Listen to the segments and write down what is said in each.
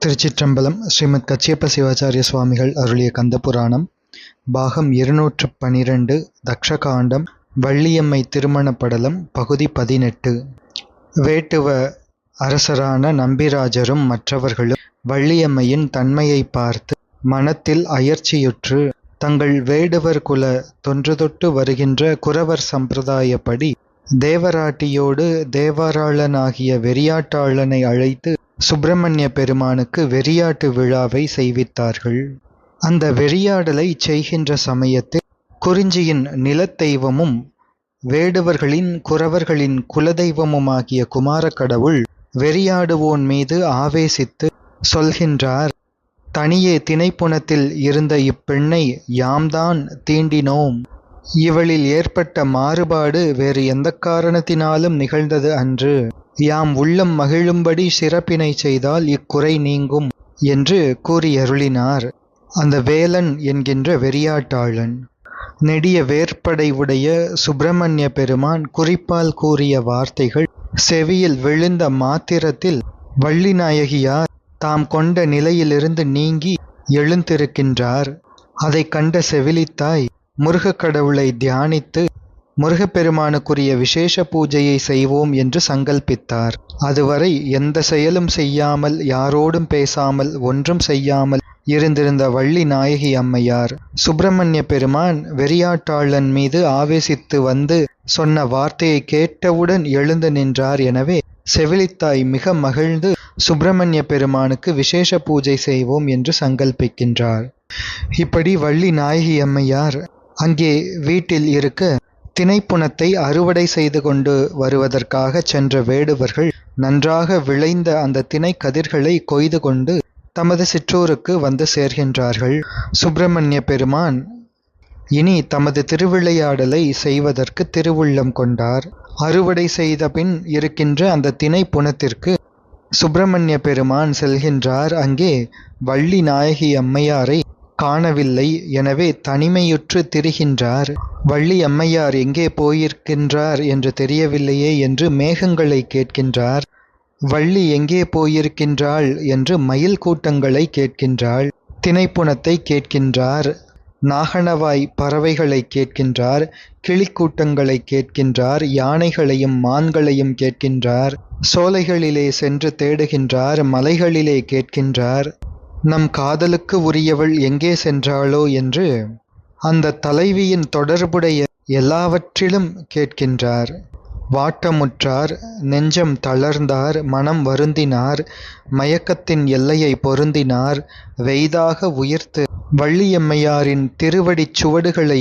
திருச்சிற்றம்பலம் ஸ்ரீமத் கச்சியப்ப சிவாச்சாரிய சுவாமிகள் அருளிய கந்தபுராணம் பாகம் இருநூற்று பனிரெண்டு தக்ஷகாண்டம் வள்ளியம்மை திருமண படலம் பகுதி பதினெட்டு. வேட்டுவ அரசரான நம்பிராஜரும் மற்றவர்களும் வள்ளியம்மையின் தன்மையைப் பார்த்து மனத்தில் அயர்ச்சியுற்று தங்கள் வேடுவர் குல தொன்றுதொட்டு வருகின்ற குறவர் சம்பிரதாயப்படி தேவராட்டியோடு தேவராளனாகிய வெறியாட்டாளனை அழைத்து சுப்பிரமணிய பெருமானுக்கு வெறியாட்டு விழாவை செய்வித்தார்கள். அந்த வெறியாடலைச் செய்கின்ற சமயத்தில் குறிஞ்சியின் நிலத்தெய்வமும் வேடுவர்களின் குறவர்களின் குலதெய்வமுமாகிய குமாரக்கடவுள் வெறியாடுவோன் மீது ஆவேசித்து சொல்கின்றார் தனியே திணைப்புணத்தில் இருந்த இப்பெண்ணை யாம்தான் தீண்டினோம்? இவளில் ஏற்பட்ட மாறுபாடு வேறு எந்தக் காரணத்தினாலும் நிகழ்ந்தது அன்று. யாம் உள்ளம் மகிழும்படி சிறப்பினைச் செய்தால் இக்குறை நீங்கும் என்று கூறியருளினார். அந்த வேலன் என்கின்ற வெறியாட்டாளன் நெடிய வேற்படை உடைய சுப்பிரமணிய பெருமான் குறிப்பால் கூறிய வார்த்தைகள் செவியில் விழுந்த மாத்திரத்தில் வள்ளிநாயகியார் தாம் கொண்ட நிலையிலிருந்து நீங்கி எழுந்திருக்கின்றார். அதைக் கண்ட செவிலித்தாய் முருகக் கடவுளை தியானித்து முருகப்பெருமானுக்குரிய விசேஷ பூஜையை செய்வோம் என்று சங்கல்பித்தார். அதுவரை எந்த செயலும் செய்யாமல் யாரோடும் பேசாமல் ஒன்றும் செய்யாமல் இருந்திருந்த வள்ளி நாயகி அம்மையார் சுப்பிரமணிய பெருமான் வெறியாட்டாளன் மீது ஆவேசித்து வந்து சொன்ன வார்த்தையை கேட்டவுடன் எழுந்து நின்றார். எனவே செவிலித்தாய் மிக மகிழ்ந்து சுப்பிரமணிய பெருமானுக்கு விசேஷ பூஜை செய்வோம் என்று சங்கல்பிக்கின்றார். இப்படி வள்ளி நாயகி அம்மையார் அங்கே வீட்டில் இருக்க தினைப்புணத்தை அறுவடை செய்து கொண்டு வருவதற்காக சென்ற வேடுவர்கள் நன்றாக விளைந்த அந்த திணை கதிர்களை கொய்து கொண்டு தமது சிற்றூருக்கு வந்து சேர்கின்றார்கள். சுப்பிரமணிய பெருமான் இனி தமது திருவிளையாடலை செய்வதற்கு திருவுள்ளம் கொண்டார். அறுவடை செய்த பின் இருக்கின்ற அந்த திணை புனத்திற்கு சுப்பிரமணிய பெருமான் செல்கின்றார். அங்கே வள்ளி நாயகி அம்மையாரை காணவில்லை. எனவே தனிமையுற்று திரிகின்றார். வள்ளி அம்மையார் எங்கே போயிருக்கின்றார் என்று தெரியவில்லையே என்று மேகங்களை கேட்கின்றார். வள்ளி எங்கே போயிருக்கின்றாள் என்று மயில் கூட்டங்களை கேட்கின்றாள். திணைப்புணத்தை கேட்கின்றார். நாகனவாய் பறவைகளை கேட்கின்றார். கிளிக்கூட்டங்களை கேட்கின்றார். யானைகளையும் மான்களையும் கேட்கின்றார். சோலைகளிலே சென்று தேடுகின்றார். மலைகளிலே கேட்கின்றார். நம் காதலுக்கு உரியவள் எங்கே சென்றாளோ என்று அந்த தலைவியின் தொடர்புடைய எல்லாவற்றிலும் கேட்கின்றார். வாட்டமுற்றார் நெஞ்சம் தளர்ந்தார் மனம் வருந்தினார் மயக்கத்தின் எல்லையை பொருந்தினார் வெய்தாக உயிர்த்து வள்ளியம்மையாரின் திருவடிச் சுவடுகளை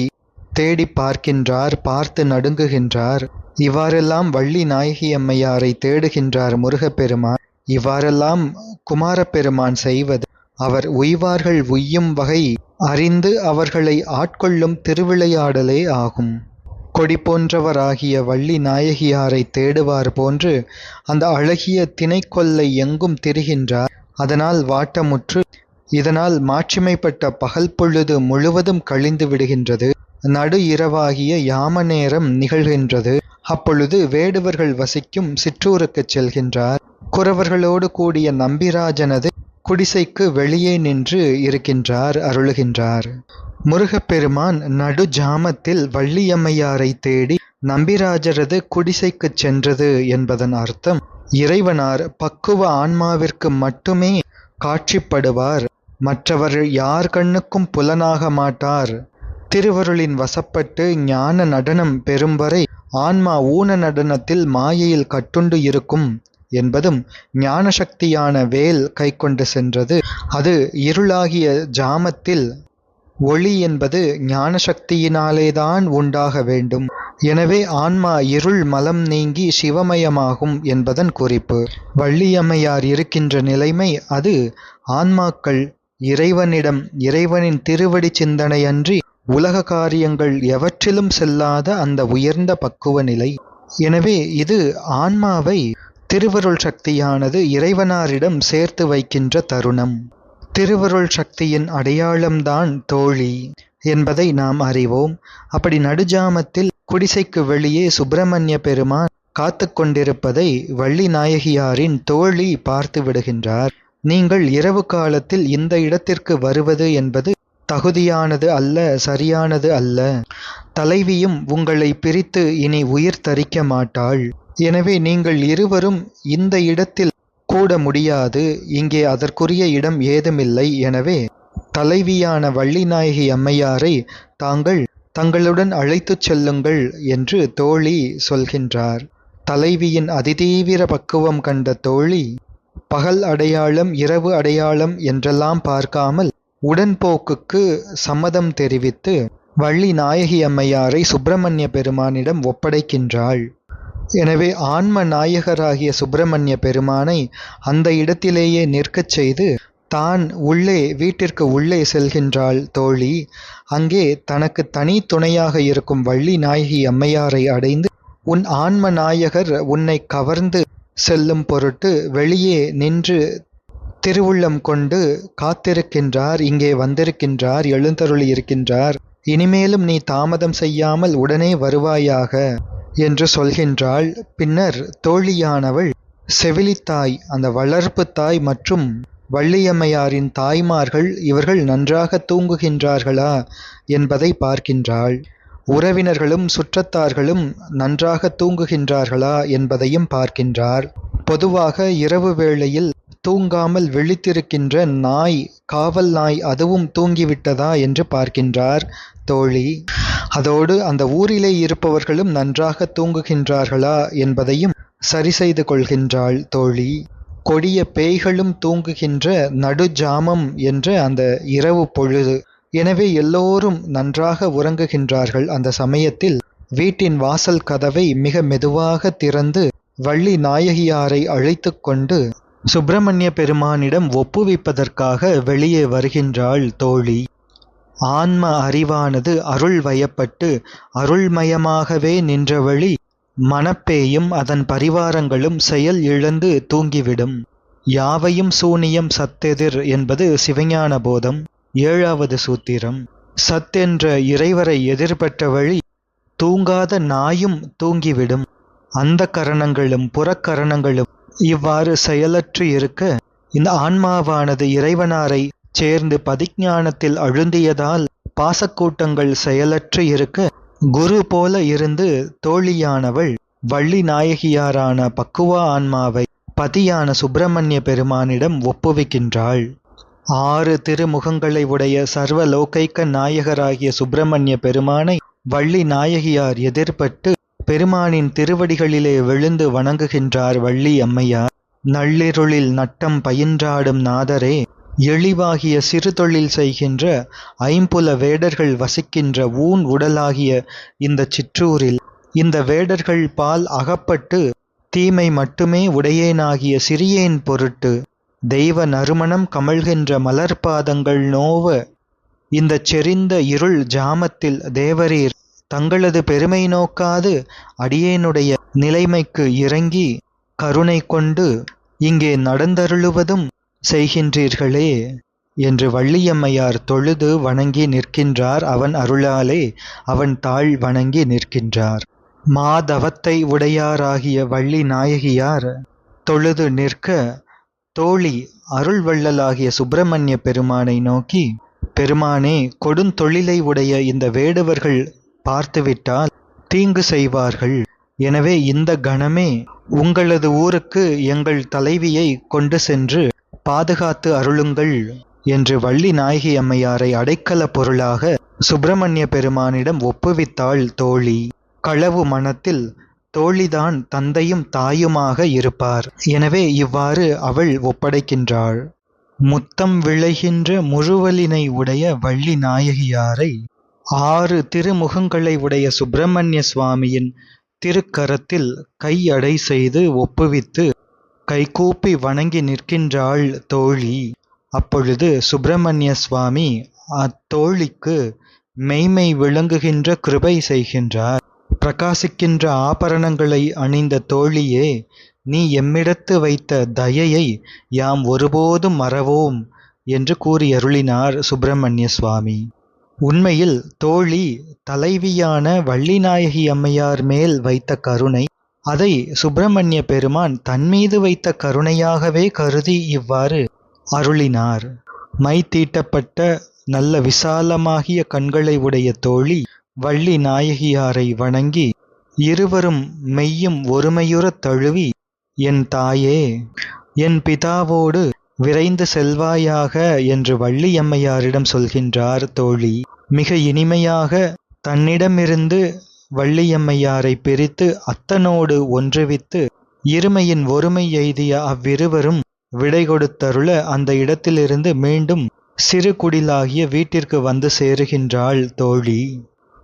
தேடி பார்க்கின்றார் பார்த்து நடுங்குகின்றார். இவ்வாறெல்லாம் வள்ளி நாயகி அம்மையாரை தேடுகின்றார் முருகப்பெருமான். இவ்வாறெல்லாம் குமாரப்பெருமான் செய்வது அவர் உய்வார்கள் உய்யும் வகை அறிந்து அவர்களை ஆட்கொள்ளும் திருவிளையாடலே ஆகும். கொடி போன்றவராகிய வள்ளி நாயகியாரை தேடுவார் போன்று அந்த அழகிய திணைக்கொல்லை எங்கும் திரிகின்றார். அதனால் வாட்டமுற்று இதனால் மாட்சிமைப்பட்ட பகல் பொழுது முழுவதும் கழிந்து விடுகின்றது. நடு இரவாகிய யாம நேரம் நிகழ்கின்றது. அப்பொழுது வேடுவர்கள் வசிக்கும் சிற்றூருக்குச் செல்கின்றார். குறவர்களோடு கூடிய நம்பிராஜனது குடிசைக்கு வெளியே நின்று இருக்கின்றார் அருளுகின்றார். முருகப்பெருமான் நடு ஜாமத்தில் வள்ளியம்மையாரை தேடி நம்பிராஜரது குடிசைக்குச் சென்றது என்பதன் அர்த்தம் இறைவனார் பக்குவ ஆன்மாவிற்கு மட்டுமே காட்சிப்படுவார். மற்றவர் யார் கண்ணுக்கும் புலனாக மாட்டார். திருவருளின் வசப்பட்டு ஞான நடனம் பெறும் வரை ஆன்மா ஊன நடனத்தில் மாயையில் கட்டுண்டு இருக்கும். என்பதும் ஞான சக்தியான வேல் கைக்கொண்டு சென்றது. அது இருளாகிய ஜாமத்தில் ஒளி என்பது ஞான சக்தியினாலேதான் உண்டாக வேண்டும். எனவே ஆன்மா இருள் மலம் நீங்கி சிவமயமாகும் என்பதன் குறிப்பு. வள்ளியம்மையார் இருக்கின்ற நிலைமை அது ஆன்மாக்கள் இறைவனிடம் இறைவனின் திருவடி சிந்தனையன்றி உலக காரியங்கள் எவற்றிலும் செல்லாத அந்த உயர்ந்த பக்குவ நிலை. எனவே இது ஆன்மாவை திருவருள் சக்தியானது இறைவனாரிடம் சேர்த்து வைக்கின்ற தருணம். திருவருள் சக்தியின் அடையாளம்தான் தோழி என்பதை நாம் அறிவோம். அப்படி நடுஜாமத்தில் குடிசைக்கு வெளியே சுப்பிரமணிய பெருமான் காத்து கொண்டிருப்பதை வள்ளி நாயகியாரின் தோழி பார்த்து விடுகின்றார். நீங்கள் இரவு காலத்தில் இந்த இடத்திற்கு வருவது என்பது தகுதியானது அல்ல சரியானது அல்ல. தலைவியும் உங்களை பிரித்து இனி உயிர் தரிக்க மாட்டாள். எனவே நீங்கள் இருவரும் இந்த இடத்தில் கூட முடியாது இங்கே அதற்குரிய இடம் ஏதுமில்லை. எனவே தலைவியான வள்ளிநாயகி அம்மையாரை தாங்கள் தங்களுடன் அழைத்துச் செல்லுங்கள் என்று தோழி சொல்கின்றார். தலைவியின் அதிதீவிர பக்குவம் கண்ட தோழி பகல் அடையாளம் இரவு அடையாளம் என்றெல்லாம் பார்க்காமல் உடன்போக்குக்கு சம்மதம் தெரிவித்து வள்ளி நாயகி அம்மையாரை சுப்பிரமணிய பெருமானிடம் ஒப்படைக்கின்றாள். எனவே ஆன்ம நாயகராகிய சுப்பிரமணிய பெருமானை அந்த இடத்திலேயே நிற்கச் செய்து தான் உள்ளே வீட்டிற்கு உள்ளே செல்கின்றாள் தோழி. அங்கே தனக்கு தனி துணையாக இருக்கும் வள்ளி நாயகி அம்மையாரை அடைந்து உன் ஆன்ம நாயகர் உன்னை கவர்ந்து செல்லும் பொருட்டு வெளியே நின்று திருவுள்ளம் கொண்டு காத்திருக்கின்றார் இங்கே வந்திருக்கின்றார் எழுந்தருளி இருக்கின்றார் இனிமேலும் நீ தாமதம் செய்யாமல் உடனே வருவாயாக. என்று சொல்கின்றாள். பின்னர் தோழியானவள் செவிலித்தாய் அந்த வளர்ப்பு தாய் மற்றும் வள்ளியம்மையாரின் தாய்மார்கள் இவர்கள் நன்றாக தூங்குகின்றார்களா? என்பதை பார்க்கின்றாள். உறவினர்களும் சுற்றத்தார்களும் நன்றாக தூங்குகின்றார்களா? என்பதையும் பார்க்கின்றார். பொதுவாக இரவு வேளையில் தூங்காமல் விழித்திருக்கின்ற நாய் காவல் நாய் அதுவும் தூங்கிவிட்டதா என்று பார்க்கின்றார் தோழி. அதோடு அந்த ஊரிலே இருப்பவர்களும் நன்றாக தூங்குகின்றார்களா என்பதையும் சரி செய்து கொள்கின்றாள் தோழி. கொடிய பேய்களும் தூங்குகின்ற நடுஜாமம் என்ற அந்த இரவு பொழுது. எனவே எல்லோரும் நன்றாக உறங்குகின்றார்கள். அந்த சமயத்தில் வீட்டின் வாசல் கதவை மிக மெதுவாக திறந்து வள்ளி நாயகியாரை அழைத்து கொண்டு சுப்பிரமணிய பெருமானிடம் ஒப்புவிப்பதற்காக வெளியே வருகின்றாள் தோழி. ஆன்ம அறிவானது அருள் வயப்பட்டு அருள்மயமாகவே நின்ற வழி மனப்பேயும் அதன் பரிவாரங்களும் செயல் இழந்து தூங்கிவிடும். யாவையும் சூனியம் சத்தெதிர் என்பது சிவஞான போதம். ஏழாவது சூத்திரம். சத்தென்ற இறைவரை எதிர்பட்ட வழி தூங்காத நாயும் தூங்கிவிடும். அந்த கரணங்களும் புறக்கரணங்களும் இவ்வாறு செயலற்று இருக்க இந்த ஆன்மாவானது இறைவனாரை சேர்ந்து பதிஞானத்தில் அழுந்தியதால் பாசக்கூட்டங்கள் செயலற்று இருக்க குரு போல இருந்து தோழியானவள் வள்ளி நாயகியாரான பக்குவா ஆன்மாவை பதியான சுப்பிரமணிய பெருமானிடம் ஒப்புவிக்கின்றாள். ஆறு திருமுகங்களை உடைய சர்வ லோகைக்க நாயகராகிய சுப்பிரமணிய பெருமானை வள்ளி நாயகியார் எதிர்பட்டு பெருமானின் திருவடிகளிலே விழுந்து வணங்குகின்றார் வள்ளி அம்மையார். நள்ளிருளில் நட்டம் பயின்றாடும் நாதரே எளிவாகிய சிறு தொழில் செய்கின்ற ஐம்புல வேடர்கள் வசிக்கின்ற ஊன் உடலாகிய இந்த சிற்றூரில் இந்த வேடர்கள் பால் அகப்பட்டு தீமை மட்டுமே உடையேனாகிய சிறியேன் பொருட்டு தெய்வ நறுமணம் கமழ்கின்ற மலர்பாதங்கள் நோவ இந்த செறிந்த இருள் ஜாமத்தில் தேவரீர். தங்களது பெருமை நோக்காது அடியேனுடைய நிலைமைக்கு இறங்கி கருணை கொண்டு இங்கே நடந்தருளுவதும் செய்கின்றீர்களே என்று வள்ளியம்மையார் தொழுது வணங்கி நிற்கின்றார் அவன் அருளாலே அவன் தாழ் வணங்கி நிற்கின்றார். மாதவத்தை உடையாராகிய வள்ளி நாயகியார் தொழுது நிற்க தோழி அருள்வள்ளலாகிய சுப்பிரமணிய பெருமானை நோக்கி பெருமானே கொடுந்தொழிலை உடைய இந்த வேடுவர்கள் பார்த்துவிட்டால் தீங்கு செய்வார்கள். எனவே இந்த கணமே உங்களது ஊருக்கு எங்கள் தலைவியை கொண்டு சென்று பாதுகாத்து அருளுங்கள் என்று வள்ளி நாயகி அம்மையாரை அடைக்கல பொருளாக சுப்பிரமணிய பெருமானிடம் ஒப்புவித்தாள் தோழி. களவு மனத்தில் தோழிதான் தந்தையும் தாயுமாக இருப்பார். எனவே இவ்வாறு அவள் ஒப்படைக்கின்றாள். முத்தம் விளைகின்ற முழுவலினை உடைய வள்ளி நாயகியாரை ஆறு திருமுகங்களை உடைய சுப்பிரமணிய சுவாமியின் திருக்கரத்தில் கையடை செய்து ஒப்புவித்து கைகூப்பி வணங்கி நிற்கின்றாள் தோழி. அப்பொழுது சுப்பிரமணிய சுவாமி அத்தோழிக்கு மெய்மை விளங்குகின்ற கிருபை செய்கின்றார். பிரகாசிக்கின்ற ஆபரணங்களை அணிந்த தோழியே நீ எம்மிடத்து வைத்த தயையை யாம் ஒருபோதும் மறவோம் என்று கூறியருளினார் சுப்பிரமணிய சுவாமி. உண்மையில் தோழி தலைவியான வள்ளிநாயகி அம்மையார் மேல் வைத்த கருணை அதை சுப்பிரமணிய பெருமான் தன்மீது வைத்த கருணையாகவே கருதி இவ்வாறு அருளினார். மை தீட்டப்பட்ட நல்ல விசாலமாகிய கண்களை உடைய தோழி வள்ளி நாயகியாரை வணங்கி இருவரும் மெய்யும் ஒருமையுறத் தழுவி என் தாயே என் பிதாவோடு விரைந்து செல்வாயாக என்று வள்ளியம்மையாரிடம் சொல்கின்றார் தோழி. மிக இனிமையாக தன்னிடமிருந்து வள்ளியம்மையாரை பிரித்து அத்தனோடு ஒன்றுவித்து இருமையின் ஒருமை எய்திய அவ்விருவரும் விடை கொடுத்தருள அந்த இடத்திலிருந்து மீண்டும் சிறு குடிலாகிய வீட்டிற்கு வந்து சேருகின்றாள் தோழி.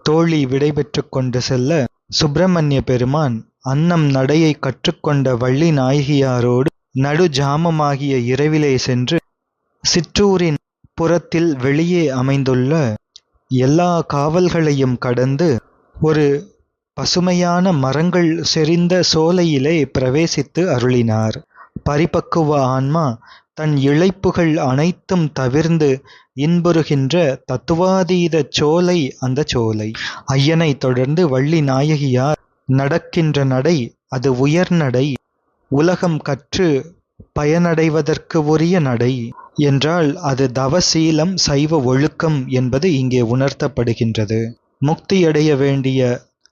தோழி விடைபெற்று கொண்டு செல்ல சுப்பிரமணிய பெருமான் அன்னம் நடையை கற்றுக்கொண்ட வள்ளி நாயகியாரோடு நடு ஜாமமாகிய இரவிலே சென்று சிற்றூரின் புறத்தில் வெளியே அமைந்துள்ள எல்லா காவல்களையும் கடந்து ஒரு பசுமையான மரங்கள் செறிந்த சோலையிலே பிரவேசித்து அருளினார். பரிபக்குவ ஆன்மா தன் இழைப்புகள் அனைத்தும் தவிர்ந்து இன்புறுகின்ற தத்துவாதீதச் சோலை அந்த சோலை. ஐயனைத் தொடர்ந்து வள்ளி நாயகியார் நடக்கின்ற நடை அது உயர்நடை. உலகம் கற்று பயனடைவதற்கு உரிய நடை என்றால் அது தவசீலம் சைவ ஒழுக்கம் என்பது இங்கே உணர்த்தப்படுகின்றது. முக்தியடைய வேண்டிய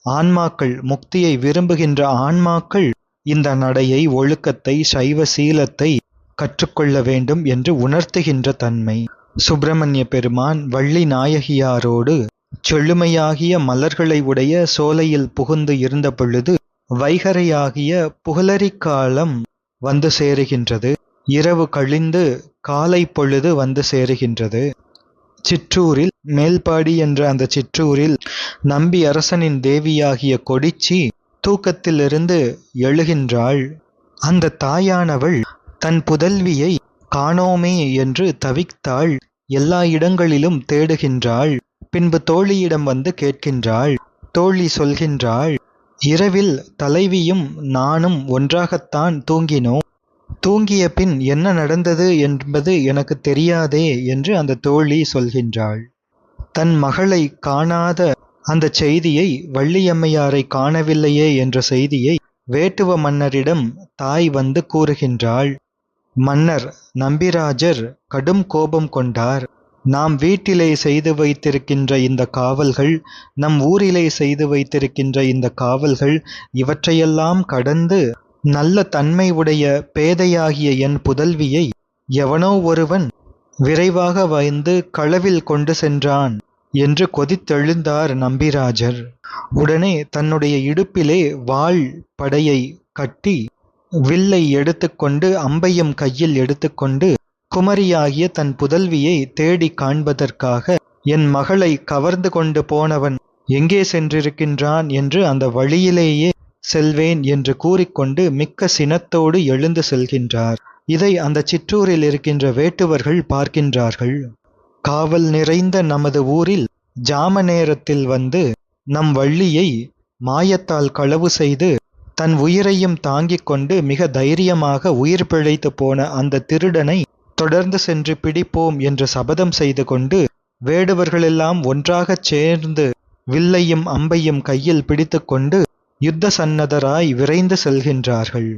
ஆன்மாக்கள் முக்தியை விரும்புகின்ற ஆன்மாக்கள் இந்த நடையை ஒழுக்கத்தை சைவ சீலத்தை கற்றுக்கொள்ள வேண்டும் என்று உணர்த்துகின்ற தன்மை. சுப்பிரமணிய பெருமான் வள்ளி நாயகியாரோடு செழுமையாகிய மலர்களை உடைய சோலையில் புகுந்து இருந்தபொழுது வைகறையாகிய புகலரிக்காலம் வந்து சேருகின்றது. இரவு கழிந்து காலை பொழுது வந்து சேருகின்றது. சிற்றூரில் மேல்பாடி என்ற அந்த சிற்றூரில் நம்பி அரசனின் தேவியாகிய கொடிச்சி தூக்கத்திலிருந்து எழுகின்றாள். அந்த தாயானவள் தன் புதல்வியை காணோமே என்று தவித்தாள். எல்லா இடங்களிலும் தேடுகின்றாள். பின்பு தோழியிடம் வந்து கேட்கின்றாள். தோழி சொல்கின்றாள் இரவில் தலைவியும் நானும் ஒன்றாகத்தான் தூங்கினோம். தூங்கிய பின் என்ன நடந்தது என்பது எனக்கு தெரியாதே என்று அந்த தோழி சொல்கின்றாள். தன் மகளை காணாத அந்த செய்தியை வள்ளியம்மையாரைக் காணவில்லையே என்ற செய்தியை வேட்டுவ மன்னரிடம் தாய் வந்து கூறுகின்றாள். மன்னர் நம்பிராஜர் கடும் கோபம் கொண்டார். நாம் வீட்டிலே செய்து வைத்திருக்கின்ற இந்த காவல்கள் நம் ஊரிலே செய்து வைத்திருக்கின்ற இந்த காவல்கள் இவற்றையெல்லாம் கடந்து நல்ல தன்மை உடைய பேதையாகிய என் புதல்வியை எவனோ ஒருவன் விரைவாக வந்து களவில் கொண்டு சென்றான் என்று கொதித்தெழுந்தார் நம்பிராஜர். உடனே தன்னுடைய இடுப்பிலே வாள் படையை கட்டி வில்லை எடுத்துக்கொண்டு அம்பையும் கையில் எடுத்துக்கொண்டு குமரியாகிய தன் புதல்வியை தேடிக் காண்பதற்காக என் மகளை கவர்ந்து கொண்டு போனவன் எங்கே சென்றிருக்கின்றான் என்று அந்த வழியிலேயே செல்வேன் என்று கூறிக்கொண்டு மிக்க சினத்தோடு எழுந்து செல்கின்றார். இதை அந்தச் சிற்றூரில் இருக்கின்ற வேட்டுவர்கள் பார்க்கின்றார்கள். காவல் நிறைந்த நமது ஊரில் ஜாம நேரத்தில் வந்து நம் வள்ளியை மாயத்தால் களவு செய்து தன் உயிரையும் தாங்கிக் கொண்டு மிக தைரியமாக உயிர் பிழைத்து போன அந்த திருடனை தொடர்ந்து சென்று பிடிப்போம் என்று சபதம் செய்து கொண்டு வேடுவர்களெல்லாம் ஒன்றாகச் சேர்ந்து வில்லையும் அம்பையும் கையில் பிடித்துக்கொண்டு யுத்த சன்னதராய் விரைந்து செல்கின்றார்கள்.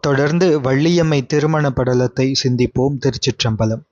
தொடர்ந்து வள்ளியம்மை திருமண படலத்தை சிந்திப்போம். திருச்சிற்றம்பலம்.